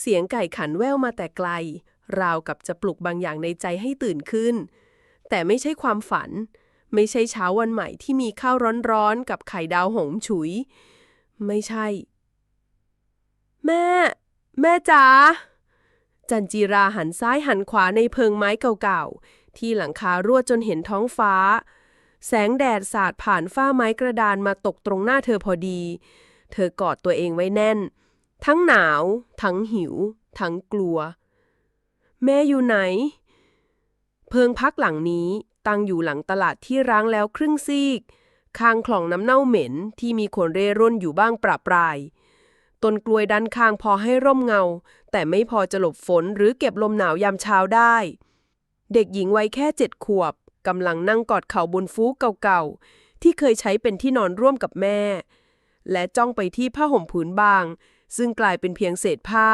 เสียงไก่ขันแว่วมาแต่ไกล ราวกับจะปลุกบางอย่างในใจให้ตื่นขึ้น แต่ไม่ใช่ความฝัน ไม่ใช่เช้าวันใหม่ที่มีข้าวร้อนๆ กับไข่ดาวหงฉุย ไม่ใช่ แม่ แม่จ๋าจันจีราหันซ้ายหันขวาในเพิงไม้เก่าๆ ที่หลังคารั่วจนเห็นท้องฟ้า แสงแดดสาดผ่านฝ้าไม้กระดานมาตกตรงหน้าเธอพอดี เธอกอดตัวเองไว้แน่น ทั้งหนาว ทั้งหิว ทั้งกลัว แม่อยู่ไหน เพิงพักหลังนี้ตั้งอยู่หลังตลาดที่ร้างแล้วครึ่งซีก ข้างคลองน้ำเน่าเหม็นที่มีคนเร่ร่อนอยู่บ้างประปราย ต้นกล้วยด้านข้างพอให้ร่มเงา แต่ไม่พอจะหลบฝนหรือเก็บลมหนาวยามเช้าได้ เด็กหญิงวัยแค่เจ็ดขวบกำลังนั่งกอดเข่าบนฟูกเก่าๆ ที่เคยใช้เป็นที่นอนร่วมกับแม่ และจ้องไปที่ผ้าห่มผืนบาง ซึ่งกลายเป็นเพียงเศษผ้า